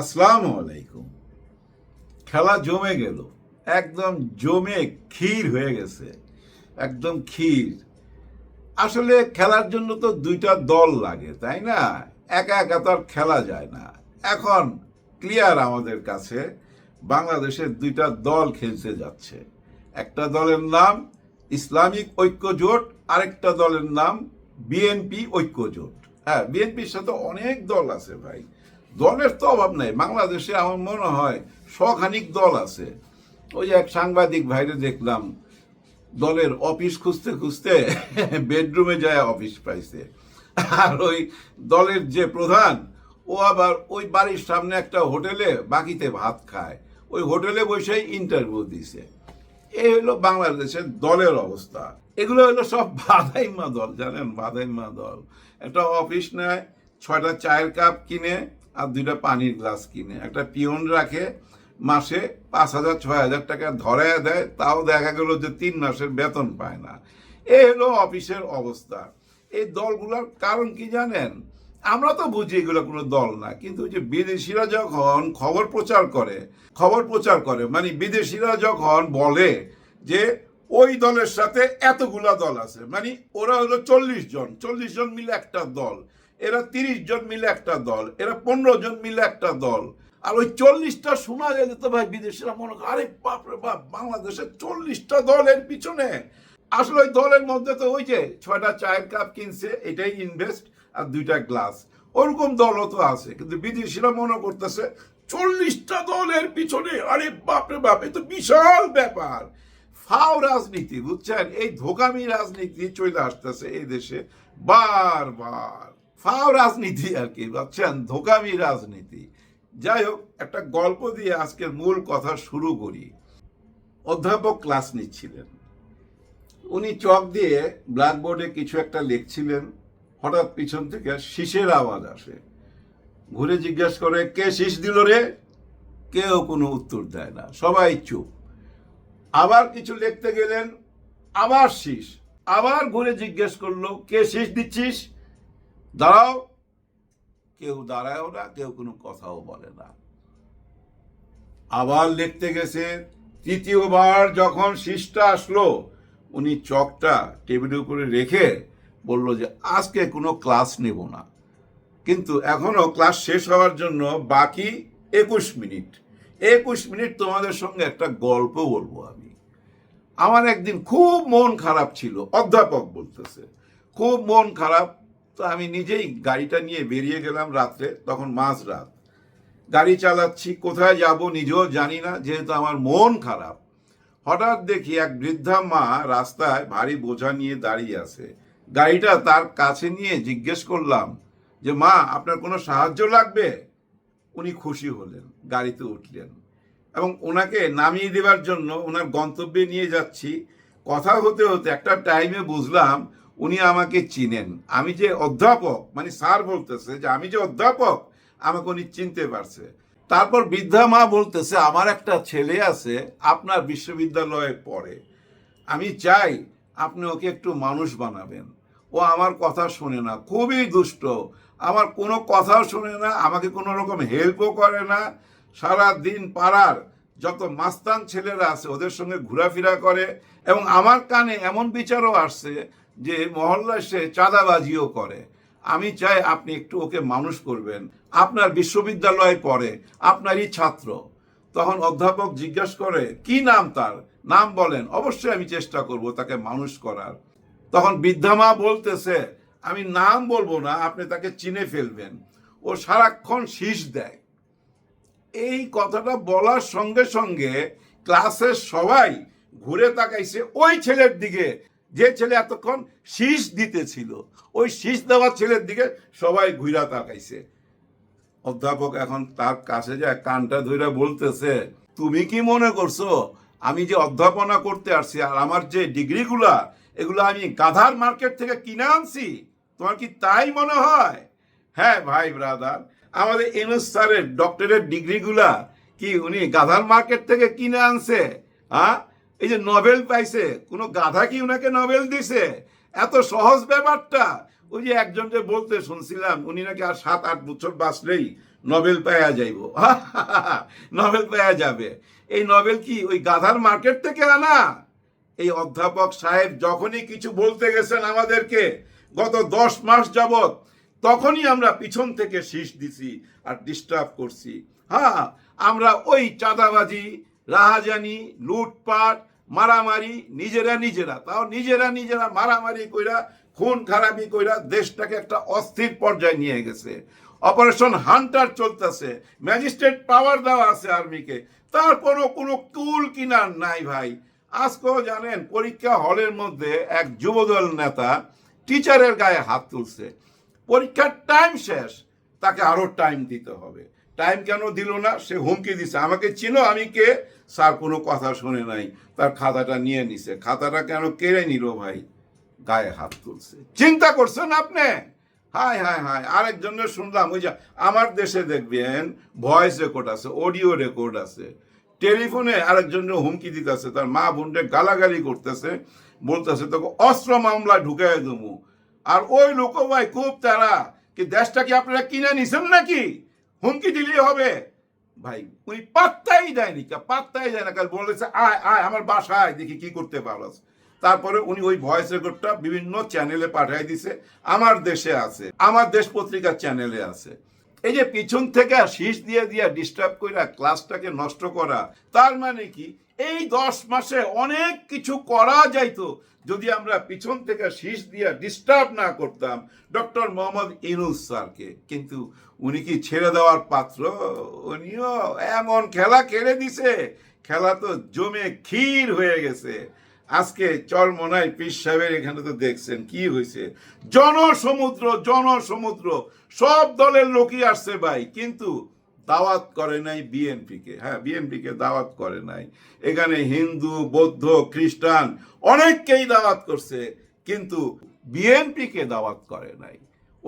আসসালামু আলাইকুম। খেলা জমে গেল। একদম জমে ক্ষীর হয়ে গেছে। একদম ক্ষীর। আসলে খেলার জন্য তো দুইটা দল লাগে, তাই না? একা একা তো আর খেলা যায় না। এখন ক্লিয়ার আমাদের কাছে, বাংলাদেশের দুইটা দল খেলতে যাচ্ছে। একটা দলের নাম ইসলামিক ঐক্য জোট, আরেকটা দলের নাম বিএনপি ঐক্য জোট। হ্যাঁ বিএনপির সাথে অনেক দল আছে ভাই। দলের তো অভাব নাই। বাংলাদেশে আমার মনে হয় শখানিক দল আছে। ওই এক সাংবাদিক ভাইরে দেখলাম, দলের অফিস খুঁজতে খুঁজতে বেডরুমে যায় অফিস পাইছে। আর ওই দলের যে প্রধান, ও আবার ওই বাড়ির সামনে একটা হোটেলে বাকিতে ভাত খায়। ওই হোটেলে বসেই ইন্টারভিউ দিছে। এই হলো বাংলাদেশের দলের অবস্থা। এগুলো হলো সব বাধাইমা দল, জানেন? বাধাইমা দল। একটা অফিস নেয়, ছয়টা চায়ের কাপ কিনে আর দুইটা পানির গ্লাস কিনে। একটা পিয়ন রাখে, মাসে পাঁচ হাজার, ছয় হাজার টাকা ধরায় দেয়, তাও দেখা গেল যে তিন মাসের বেতন পায় না। এ হলো অফিসের অবস্থা। এই দলগুলোর কারণ কি জানেন? আমরা তো বুঝি এগুলো কোনো দল না, কিন্তু যে বিদেশিরা যখন খবর প্রচার করে, খবর প্রচার করে মানে বিদেশিরা যখন বলে যে ওই দলের সাথে এতগুলা দল আছে মানে ওরা হলো চল্লিশ জন চল্লিশ জন মিলে একটা দল। এরা তিরিশ জন মিলে একটা দল, এরা পনেরো জন মিলে একটা দল। আর ওই চল্লিশটা শোনা গেলে তো ভাই বিদেশিরা মনে করে, আরে বাপরে বাপ বাংলাদেশের চল্লিশটা দলের পিছনে। আসলে ওই দলের মধ্যে তো ওই যে ছয়টা চায়ের কাপ কিনছে, এটাই ইনভেস্ট আর দুইটা গ্লাস ওরকম দলও তো আছে, কিন্তু বিদেশিরা মনে করতেছে, চল্লিশটা দলের পিছনে, আরে বাপরে বাপ, এ তো বিশাল ব্যাপার। ফাও রাজনীতি, বুঝছেন? এই ধোকামি রাজনীতি চলে আসতেছে এই দেশে বারবার। ফাও রাজনীতি আর কি বুঝছেন ধোকামি রাজনীতি। যাই হোক, একটা গল্প দিয়ে আজকের মূল কথা শুরু করি। অধ্যাপক ক্লাস নিচ্ছিলেন উনি চক দিয়ে ব্ল্যাকবোর্ডে কিছু একটা লিখছিলেন, হঠাৎ পিছন থেকে শীষের আওয়াজ আসে। ঘুরে জিজ্ঞেস করে, কে শীষ দিল রে? কেউ কোনো উত্তর দেয় না, সবাই চুপ। আবার কিছু লিখতে গেলেন, আবার শীষ। আবার ঘুরে জিজ্ঞেস করল, কে শীষ দিচ্ছিস? দাঁড়াও। কেউ দাঁড়ায়ও না, কেউ কোনো কথাও বলে না। আবার লিখতে গেছে, তৃতীয়বার যখন শিষ্টা আসলো, উনি চকটা টেবিলের উপরে রেখে বলল যে, আজকে কোনো ক্লাস নেব না। কিন্তু এখনও ক্লাস শেষ হওয়ার জন্য বাকি একুশ মিনিট। একুশ মিনিট তোমাদের সঙ্গে একটা গল্প বলব আমি। আমার একদিন খুব মন খারাপ ছিল, অধ্যাপক বলতেছে। খুব মন খারাপ তো আমি নিজেই গাড়িটা নিয়ে বেরিয়ে গেলাম রাত্রে, তখন মাঝ রাত। গাড়ি চালাচ্ছি, কোথায় যাব নিজেও জানি না, যেহেতু আমার মন খারাপ। হঠাৎ দেখি এক বৃদ্ধা মা রাস্তায় ভারী বোঝা নিয়ে দাঁড়িয়ে আছে। গাড়িটা তার কাছে নিয়ে জিজ্ঞেস করলাম যে, মা, আপনার কোনো সাহায্য লাগবে? উনি খুশি হলেন, গাড়িতে উঠলেন। এবং ওনাকে নামিয়ে দেওয়ার জন্য ওনার গন্তব্যে নিয়ে যাচ্ছি। কথা হতে হতে একটা টাইমে বুঝলাম উনি আমাকে চিনেন। আমি যে অধ্যাপক মানে স্যার বলতেছে যে আমি যে অধ্যাপক, আমাকে উনি চিনতে পারছে। তারপর বৃদ্ধা মা বলতেছে, আমার একটা ছেলে আছে, আপনার বিশ্ববিদ্যালয়ে পড়ে। আমি চাই আপনি ওকে একটু মানুষ বানাবেন। ও আমার কথা শোনে না, খুবই দুষ্ট। আমার কোনো কথাও শোনে না, আমাকে কোনো রকম হেল্পও করে না। সারা দিন পাড়ার যত মাস্তান ছেলেরা আছে, ওদের সঙ্গে ঘোরাফেরা করে এবং আমার কানে এমন বিচারও আসছে যে মহল্লায় সে চাঁদাবাজিও করে। আমি চাই আপনি একটু ওকে মানুষ করবেন। আপনার বিশ্ববিদ্যালয়ে পড়ে, আপনারই ছাত্র। তখন অধ্যাপক জিজ্ঞেস করে, কি নাম তার? নাম বলেন, অবশ্যই আমি চেষ্টা করব তাকে মানুষ করার। তখন বৃদ্ধা মা বলতেছে, আমি নাম বলব না, আপনি তাকে চিনে ফেলবেন। ও সারাক্ষণ শীষ দেয়। এই কথাটা বলার সঙ্গে সঙ্গে ক্লাসের সবাই ঘুরে তাকাইছে ওই ছেলের দিকে। যে ছেলে এতক্ষণ শীষ দিতেছিল, ওই শীষ দেওয়ার ছেলের দিকে সবাই ঘুরা তাকাইছে। অধ্যাপক এখন তার কাছে যায়, কানটা ধরে বলতেছে, তুমি কি মনে করছ, আমি যে অধ্যাপনা করতে আসছি আর আমার যে ডিগ্রিগুলা, এগুলো আমি গাধার মার্কেট থেকে কিনে আনছি? তোমার কি তাই মনে হয়? হ্যাঁ ভাই ব্রাদার, আমাদের এনএস স্যারের ডক্টরের ডিগ্রিগুলা কি উনি গাধার মার্কেট থেকে কিনে আনছে হ্যাঁ? এই যে নোবেল পাইছে, কোনো গাধা কি উনাকে নোবেল দিছে? এত সহজ ব্যাপারটা। ওই যে একজনকে বলতে শুনছিলাম, উনি নাকি আর সাত, আট বছর বাঁচলেই নোবেল পাওয়া যাইব। নোবেল পাওয়া যাবে। এই নোবেল কি ওই গাধার মার্কেট থেকে আনা? এই অধ্যাপক সাহেব যখনই কিছু বলতে গেছেন আমাদেরকে, গত দশ মাস যাবত তখনই আমরা পিছন থেকে শীষ দিছি আর ডিস্টার্ব করছি। হ্যাঁ আমরা ওই চাঁদাবাজি রাহাজানি, লুটপাট, মারামারি, নিজেরা নিজেরা। তাও নিজেরা নিজেরা মারামারি কইরা, খুন খারাপি কইরা দেশটাকে একটা অস্থির পর্যায়ে নিয়ে গেছে। অপারেশন হান্টার চলতেছে, ম্যাজিস্ট্রেট পাওয়ার দেওয়া আছে আর্মিকে। তারপরও কোনো কুল কিনার নাই ভাই। আজকেও জানেন, পরীক্ষা হলের মধ্যে এক যুবদল নেতা টিচারের গায়ে হাত তুলছে। পরীক্ষার টাইম শেষ, তাকে আরও টাইম দিতে হবে। টাইম কেন দিল না, সে হুমকি দিছে। আমাকে চিনো আমি কে? স্যার কোনো কথা শুনে নাই। তার খাতাটা নিয়ে নিছে। খাতাটা কেন কেড়ে নিল ভাই? গায়ে হাত তুলছে। চিন্তা করছেন আপনি? হায় হায় হাই আরেকজনের শুনলাম। ওই যে আমার দেশে দেখবেন ভয়েস রেকর্ড আছে অডিও রেকর্ড আছে। টেলিফোনে আরেকজনের হুমকি দিতেছে, তার মা বোনকে গালাগালি করতেছে, বলতেছে, তোকে অস্ত্র মামলা ঢুকাই দেবো। আর ওই লোক ভাই খুব তারা, কি দেশটা কি আপনারা কিনে নিছেন নাকি? হুমকি দিলেই হবে। ভাই, উনি পাত্তাই দেয়নি। পাত্তাই দেয় না, কাল বলেছে, আয় আয়, আমার বাসায়, দেখি কি করতে পারস তারপরে উনি ওই ভয়েস রেকর্ডটা বিভিন্ন চ্যানেলে পাঠাই দিছে। আমার দেশে আছে, আমার দেশ পত্রিকার চ্যানেলে আছে। এই যে পিছন থেকে শীষ দিয়ে দিয়ে ডিস্টার্ব কইরা ক্লাসটাকে নষ্ট করা, তার মানে কি? এই দশ মাসে অনেক কিছু করা যাইতো। যদি আমরা পিছন থেকে শীষ দিয়ে ডিস্টার্ব না করতাম ডক্টর মোহাম্মদ ইনুস স্যারকে। কিন্তু উনি কি ছেড়ে দেওয়ার পাত্র? উনিও এমন খেলা খেলে দিছে। খেলা তো জমে ক্ষীর হয়ে গেছে। আজকে চরমনায় পীর সাহেবের এখানে তো দেখছেন, কি হয়েছে? জনসমুদ্র জনসমুদ্র, সব দলের লোকই আসছে ভাই, কিন্তু দাওয়াত করে নাই বিএনপিকে। হ্যাঁ বিএনপিকে দাওয়াত করে নাই। এখানে হিন্দু, বৌদ্ধ, খ্রিস্টান অনেককেই দাওয়াত করছে, কিন্তু বিএনপিকে দাওয়াত করে নাই।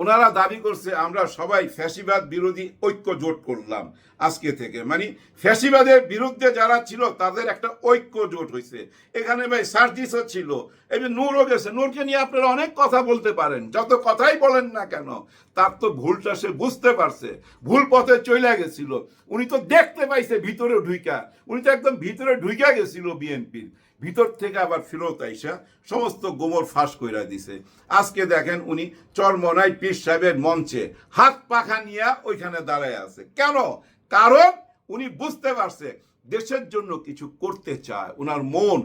ওনারা দাবি করছে, আমরা সবাই ফ্যাসিবাদ বিরোধী ঐক্য জোট করলাম আজকে থেকে। মানে ফ্যাসিবাদের বিরুদ্ধে যারা ছিল, তাদের একটা ঐক্য জোট হয়েছে এখানে ভাই সার্জিসও ছিল, এই নূরও গেছে। নূরকে নিয়ে আপনারা অনেক কথা বলতে পারেন, যত কথাই বলেন না কেন, তার তো ভুলটা সে বুঝতে পারছে। ভুল পথে চলে গেছিল। উনি তো দেখতে পাইছে ভিতরে ঢুইকা। উনি তো একদম ভিতরে ঢুইকা গেছিল বিএনপির। ভিতর থেকে আবার ফেরত আইসা সমস্ত গোমর ফাঁস কইরা দিছে। আজকে দেখেন উনি চরমনাই পীর সাহেবের মঞ্চে হাত পাখা নিয়ে ওইখানে দাঁড়ায় আছে। কেন? কারণ উনি বুঝতে পারছে দেশের জন্য কিছু করতে চায় ওনার মন।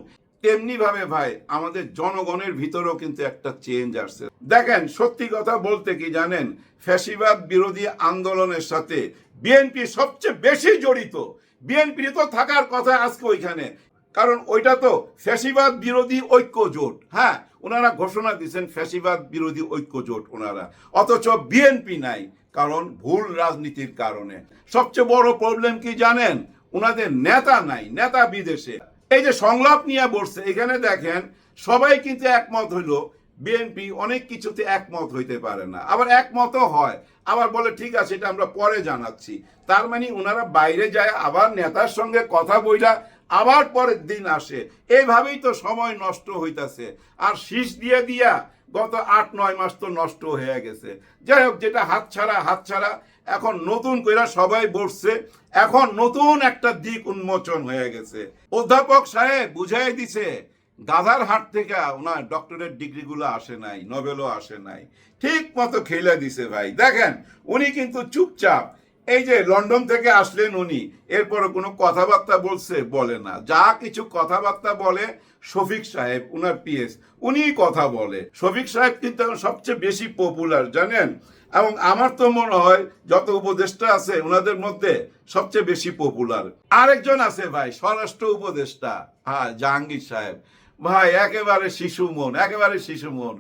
তেমনি ভাবে ভাই, আমাদের জনগণের ভিতরেও কিন্তু একটা চেঞ্জ আসছে। দেখেন, সত্যি কথা বলতে কি জানেন? ফ্যাসিবাদ বিরোধী আন্দোলনের সাথে বিএনপি সবচেয়ে বেশি জড়িত। বিএনপি তো থাকার কথা আজকে ওইখানে। কারণ ওইটা তো ফ্যাসিবাদ বিরোধী ঐক্য জোট। হ্যাঁ ওনারা ঘোষণা দিয়েছেন ফ্যাসিবাদ বিরোধী ঐক্য জোট ওনারা। অথচ বিএনপি নাই, কারণ ভুল রাজনীতির কারণে। সবচেয়ে বড় প্রবলেম কি জানেন? ওনাদের নেতা নাই, নেতা বিদেশে। এই যে সংলাপ নিয়ে বসছে, এখানে দেখেন, সবাই কিন্তু একমত হইল, বিএনপি অনেক কিছুতে একমত হইতে পারে না। আবার একমতও হয়, আবার বলে, ঠিক আছে, এটা আমরা পরে জানাচ্ছি। তার মানে ওনারা বাইরে যায়, আবার নেতার সঙ্গে কথা বইলা আবার পরের দিন আসে। এইভাবেই তো সময় নষ্ট হইতাছে। আর শীষ দিয়ে দিয়া গত আট, নয় মাস তো নষ্ট হয়ে গেছে। যাই হোক, যেটা হাতছাড়া হাতছাড়া এখন নতুন কইরা সবাই বসছে। এখন নতুন একটা দিক উন্মোচন হয়ে গেছে। অধ্যাপক সাহেব, বুঝাই দিছে, গাধার হাট থেকে ওনার ডক্টরেট ডিগ্রিগুলো আসে নাই, নোবেলও আসে নাই। ঠিক মতো খেলে দিছে ভাই। দেখেন, উনি কিন্তু চুপচাপ এই যে লন্ডন থেকে আসলেন উনি এরপরে কোনো কথাবার্তা বলছে, বলে না। যা কিছু কথাবার্তা বলে শফিক সাহেব, উনার পিএস, উনিই কথা বলে। শফিক সাহেব কিন্তু সবচেয়ে বেশি পপুলার জানেন? এবং আমার তো মনে হয় যত উপদেষ্টা আছে ওনাদের মধ্যে সবচেয়ে বেশি পপুলার আরেকজন আছে ভাই, স্বরাষ্ট্র উপদেষ্টা। হ্যাঁ জাহাঙ্গীর সাহেব। ভাই, একেবারে শিশু মন, একেবারে শিশু মন।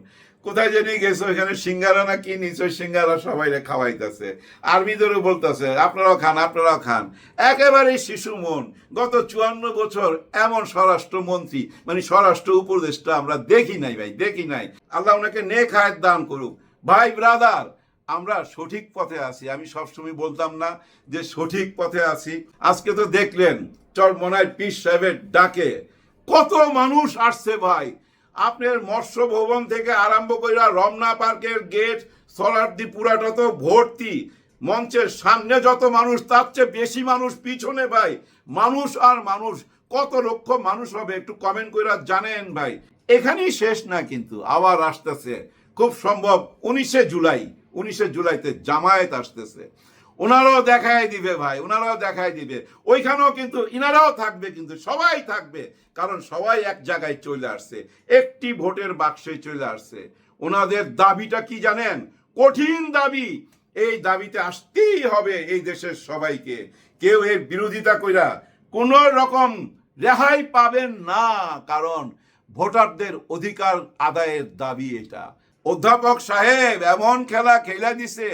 কোথায় জানি গেছো, এখানে সিঙ্গারা না কি নিছো সিঙ্গারা সবাই খাওয়াইতেছে। আর্মিদেরও বলতেছে, আপনারাও খান আপনারাও খান। একেবারে শিশু মন, গত চুয়ান্ন বছর এমন স্বরাষ্ট্রমন্ত্রী মানে স্বরাষ্ট্র উপদেষ্টা আমরা দেখি নাই ভাই, দেখি নাই। আল্লাহ ওনাকে নে হায়াত দান করুক। ভাই, ব্রাদার, আমরা সঠিক পথে আছি। আমি সবসময় বলতাম না যে সঠিক পথে আছি। আজকে তো দেখলেন, চরমনায় পীর সাহেবের ডাকে কত মানুষ আসছে ভাই। আপনার মৎস্য ভবন থেকে আরম্ভ করে রমনা পার্কের গেট সরারদি পুরাটা তো ভর্তি। মঞ্চের সামনে যত মানুষ, তার চেয়ে বেশি মানুষ পিছনে ভাই। মানুষ আর মানুষ, কত লক্ষ মানুষ হবে একটু কমেন্ট করে জানেন ভাই। এখানেই শেষ না কিন্তু, আবার আসতেছে। খুব সম্ভব, উনিশে জুলাই, উনিশে জুলাইতে জামায়াত আসতেছে। ওনারাও দেখাই দিবে ভাই, ওনারাও দেখাই দিবে। ওইখানেও কিন্তু ইনারাও থাকবে, কিন্তু সবাই থাকবে, কারণ সবাই এক জায়গায় চলে আসছে, একটি ভোটের বাক্সে চলে আসছে। ওনাদের দাবিটা কি জানেন? কঠিন দাবি। এই দাবিতে আসতেই হবে এই দেশের সবাইকে। কেউ এর বিরোধিতা কইরা কোন রকম রেহাই পাবেন না, কারণ ভোটারদের অধিকার আদায়ের দাবি এটা। অধ্যাপক সাহেব, এমন খেলা খেলা দিছে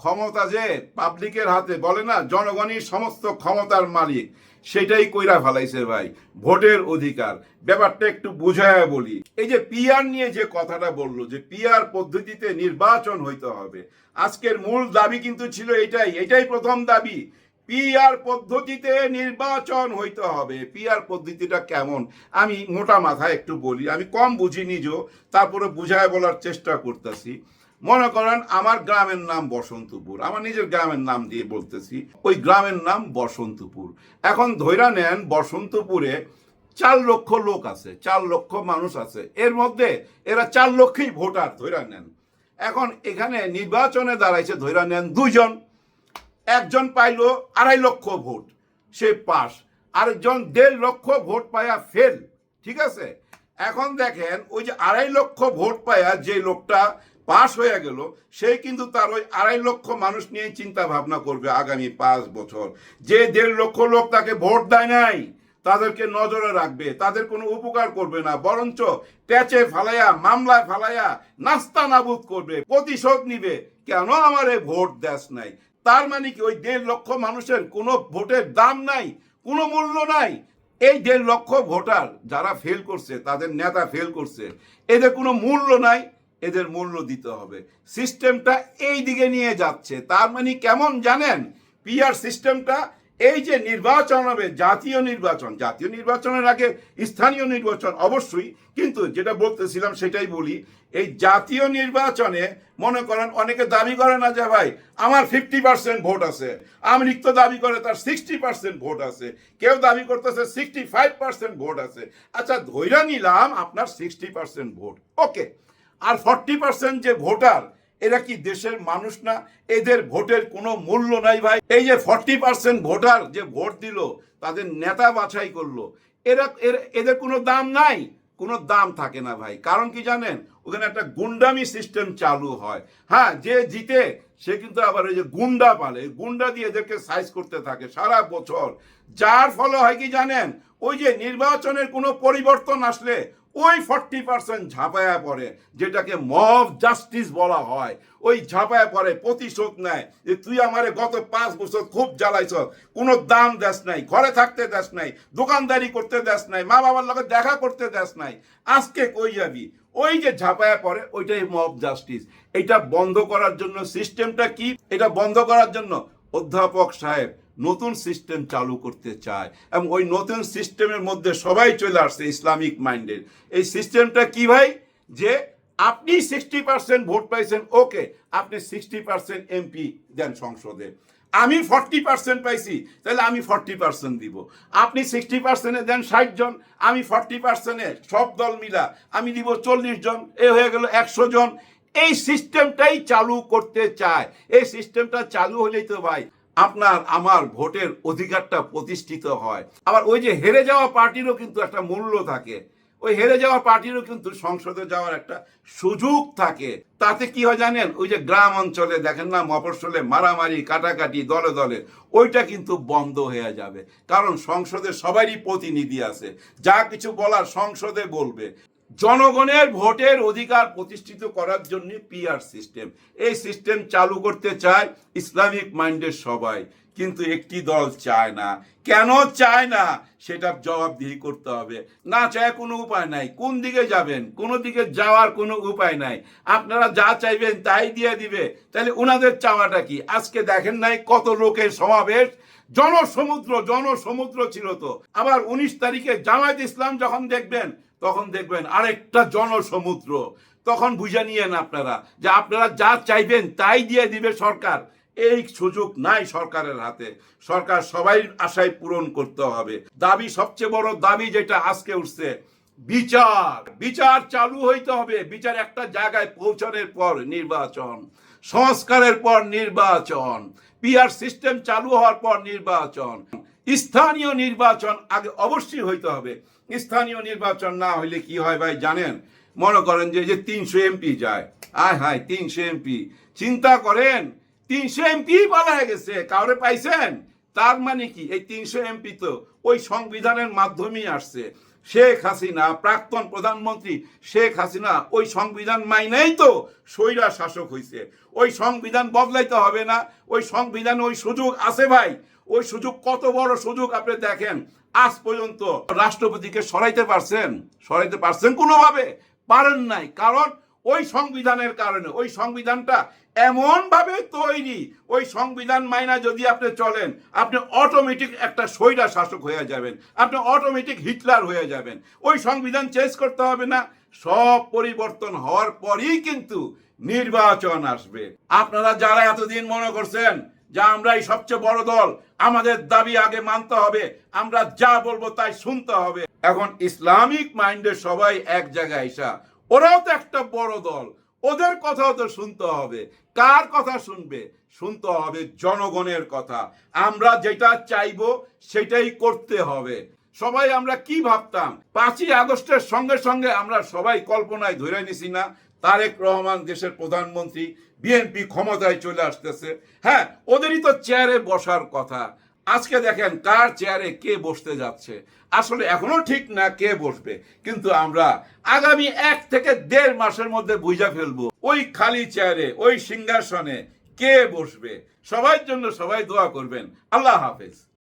ক্ষমতা যে পাবলিকের হাতে, বলে না, জনগণই সমস্ত ক্ষমতার মালিক। সেটাই কইরা ফেলাইছে ভাই, ভোটের অধিকার। ব্যাপারটা একটু বুঝায় বলি। এই যে পিআর নিয়ে যে কথাটা বলল, যে পিআর পদ্ধতিতে নির্বাচন হইতে হবে, আজকের মূল দাবি কিন্তু ছিল এটাই এটাই প্রথম দাবি। পিআর পদ্ধতিতে নির্বাচন হইতে হবে। পিআর পদ্ধতিটা কেমন? আমি মোটা মাথায় একটু বলি, আমি কম বুঝি নিজেও, তারপরে বুঝায় বলার চেষ্টা করতেছি। মনে করেন আমার গ্রামের নাম বসন্তপুর। আমার নিজের গ্রামের নাম দিয়ে বলতেছি, ওই গ্রামের নাম বসন্তপুর। এখন ধৈরা নেন, বসন্তপুরে চার লক্ষ লোক আছে, চার লক্ষ মানুষ আছে। এর মধ্যে এরা চার লক্ষই ভোটার ধৈরা নেন। এখন এখানে নির্বাচনে দাঁড়াইছে ধৈরা নেন দুজন একজন পাইলো আড়াই লক্ষ ভোট, সে পাস। আরেকজন দেড় লক্ষ ভোট পায়া ফেল, ঠিক আছে? এখন দেখেন, ওই যে আড়াই লক্ষ ভোট পায়া যে লোকটা পাস হয়ে গেল, সে কিন্তু তার ওই আড়াই লক্ষ মানুষ নিয়ে চিন্তা ভাবনা করবে আগামী পাঁচ বছর। যে দেড় লক্ষ লোক তাকে ভোট দেয় নাই, তাদেরকে নজরে রাখবে, তাদের কোনো উপকার করবে না, বরঞ্চ প্যাচে ফালাইয়া, মামলায় ফালাইয়া নাস্তা নাবুদ করবে, প্রতিশোধ নিবে। কেন আমারে ভোট দেশ নাই? তার মানে কি ওই দেড় লক্ষ মানুষের কোনো ভোটের দাম নাই, কোনো মূল্য নাই? এই দেড় লক্ষ ভোটার যারা ফেল করছে, তাদের নেতা ফেল করছে, এদের কোনো মূল্য নাই এদের মূল্য দিতে হবে। সিস্টেমটা এই দিকে নিয়ে যাচ্ছে। তার মানে কেমন জানেন? পিআর সিস্টেমটা এই যে নির্বাচন হবে, জাতীয় নির্বাচন। জাতীয় নির্বাচনের আগে স্থানীয় নির্বাচন অবশ্যই, কিন্তু যেটা বলতেছিলাম সেটাই বলি, এই জাতীয় নির্বাচনে মনে করেন অনেকে দাবি করে না যে, ভাই, আমার ফিফটি পার্সেন্ট ভোট আছে। আমরিক তো দাবি করে তার সিক্সটি পার্সেন্ট ভোট আছে। কেউ দাবি করতেছে সিক্সটি ফাইভ পার্সেন্ট ভোট আছে। আচ্ছা ধৈর্য নিলাম আপনার সিক্সটি পার্সেন্ট ভোট। ওকে আর ফর্টি পার্সেন্ট যে ভোটার, এরা কি দেশের মানুষ না? এদের ভোটের কোনো মূল্য নাই ভাই। এই যে ফর্টি পার্সেন্ট ভোটার যে ভোট দিল, তাদের নেতা বাছাই করল, এরা এদের কোনো দাম নাই। কোনো দাম থাকে না ভাই। কারণ কি জানেন? ওখানে একটা গুন্ডামি সিস্টেম চালু হয়। হ্যাঁ যে জিতে, সে কিন্তু আবার ওই যে গুন্ডা পালে। গুন্ডা দিয়ে এদেরকে সাইজ করতে থাকে সারা বছর। যার ফলে হয় কি জানেন? ওই যে নির্বাচনের কোনো পরিবর্তন আসলে ওই ফর্টি পার্সেন্ট ঝাঁপায়া পড়ে, যেটাকে মব জাস্টিস বলা হয়। ওই ঝাঁপায়া পড়ে, প্রতিশোধ নেয় যে তুই আমারে গত পাঁচ বছর খুব জ্বালাইছ, কোনো দাম দেশ নাই, ঘরে থাকতে দেশ নাই, দোকানদারি করতে দেশ নাই মা বাবার লগে দেখা করতে দেশ নাই। আজকে কই যাবি? ওই যে ঝাঁপায়া পড়ে, ওইটাই মব জাস্টিস এটা বন্ধ করার জন্য সিস্টেমটা কি? এটা বন্ধ করার জন্য অধ্যাপক সাহেব নতুন সিস্টেম চালু করতে চায় এবং ওই নতুন সিস্টেমের মধ্যে সবাই চলে আসছে ইসলামিক মাইন্ডের এই সিস্টেমটা কি ভাই? যে আপনি সিক্সটি পার্সেন্ট ভোট পাইছেন ওকে আপনি সিক্সটি পার্সেন্ট এমপি দেন সংসদে। আমি ফর্টি পার্সেন্ট পাইছি, তাহলে আমি ফর্টি পার্সেন্ট দিব। আপনি সিক্সটি পার্সেন্টে দেন ষাট জন, আমি ফর্টি পার্সেন্টে সব দল মিলা আমি দিব চল্লিশ জন, এ হয়ে গেল একশো জন। এই সিস্টেমটাই চালু করতে চায়। এই সিস্টেমটা চালু হলেই তো ভাই আপনার, আমার ভোটের অধিকারটা প্রতিষ্ঠিত হয়। আবার ওই যে হেরে যাওয়া পার্টিরও কিন্তু একটা মূল্য থাকে। ওই হেরে যাওয়া পার্টিরও কিন্তু সংসদে যাওয়ার একটা সুযোগ থাকে। তাতে কি হয় জানেন? ওই যে গ্রাম অঞ্চলে দেখেন না, মফস্বলে মারামারি, কাটাকাটি, দলে দলে, ওইটা কিন্তু বন্ধ হয়ে যাবে। কারণ সংসদে সবারই প্রতিনিধি আছে। যা কিছু বলার সংসদে বলবে। জনগণের ভোটের অধিকার প্রতিষ্ঠিত করার জন্য পিআর সিস্টেম এই সিস্টেম চালু করতে চায় ইসলামিক মাইন্ডের সবাই। কিন্তু একটি দল চায় না। কেন চায় না? সেটার জবাবদিহি করতে হবে। না চায় কোনো উপায় নাই। কোন দিকে যাবেন? কোনো দিকে যাওয়ার কোনো উপায় নাই। আপনারা যা চাইবেন তাই দিয়ে দিবে। তাহলে ওনাদের চাওয়াটা কি? আজকে দেখেন নাই কত লোকের সমাবেশ? জনসমুদ্র জনসমুদ্র ছিল তো। আবার উনিশ তারিখে জামায়াত ইসলাম যখন দেখবেন তখন দেখবেন আরেকটা জনসমুদ্র। তখন বুঝে নিয়েন আপনারা যে আপনারা যা চাইবেন তাই দিয়ে দিবে সরকার। এই সুযোগ নাই সরকারের হাতে। সরকার সবাই আশায় পূরণ করতে হবে। দাবি সবচেয়ে বড় দাবি যেটা আজকে উঠছে, বিচার। বিচার চালু হইতে হবে। বিচার একটা জায়গায় পৌঁছানোর পর নির্বাচন, সংস্কারের পর নির্বাচন, পিআর সিস্টেম চালু হওয়ার পর নির্বাচন, স্থানীয় নির্বাচন আগে অবশ্যই হইতে হবে। স্থানীয় নির্বাচন না হইলে কি হয় ভাই জানেন? মনে করেন যে যে তিনশো এমপি যায়। আয় হায়, তিনশো এমপি চিন্তা করেন, তিনশো এমপি পালায় গেছে, কাউরে পাইছেন? তার মানে কি? এই তিনশো এমপি তো ওই সংবিধানের মাধ্যমেই আসছে। শেখ হাসিনা, প্রাক্তন প্রধানমন্ত্রী শেখ হাসিনা, ওই সংবিধান মাইনেই তো স্বৈরা শাসক হয়েছে ওই সংবিধান বদলাইতে হবে না। ওই সংবিধান ওই সুযোগ আছে ভাই। ওই সুযোগ কত বড় সুযোগ আপনি দেখেন? আজ পর্যন্ত রাষ্ট্রপতিকে সরাইতে পারছেন সরাইতে পারছেন কোনোভাবে? পারেন নাই, কারণ ওই সংবিধানের কারণে, ওই সংবিধানটা এমন ভাবে তৈরি, ওই সংবিধান মাইনা যদি আপনি চলেন, আপনি অটোমেটিক একটা সৈরা শাসক হয়ে যাবেন, আপনি অটোমেটিক হিটলার হয়ে যাবেন। ওই সংবিধান চেঞ্জ করতে হবে না, সব পরিবর্তন হওয়ার পরই কিন্তু নির্বাচন আসবে। আপনারা যারা এতদিন মনে করছেন যে আমরাই সবচেয়ে বড় দল, আমাদের দাবি আগে মানতে হবে, আমরা যা বলব তাই শুনতে হবে। এখন ইসলামিক মাইন্ডের সবাই এক জায়গায় এসা, ওরাও তো একটা বড় দল, ওদের কথাও তো শুনতে হবে। কার কথা শুনবে? শুনতে হবে জনগণের কথা। আমরা যেটা চাইব সেটাই করতে হবে। সবাই আমরা কি ভাবতাম? পাঁচই আগস্টের সঙ্গে সঙ্গে আমরা সবাই কল্পনায় ধরে নিছি না তারেক রহমান দেশের প্রধানমন্ত্রী, বিএনপি ক্ষমতায় চলে আসতেছে। হ্যাঁ ওদেরই তো চেয়ারে বসার কথা। আজকে দেখেন কার চেয়ারে কে বসতে যাচ্ছে। আসলে এখনও ঠিক না কে বসবে, কিন্তু আমরা আগামী এক থেকে দেড় মাসের মধ্যে বুঝা ফেলব, ওই খালি চেয়ারে, ওই সিংহাসনে কে বসবে। সবার জন্য সবাই দোয়া করবেন। আল্লাহ হাফেজ।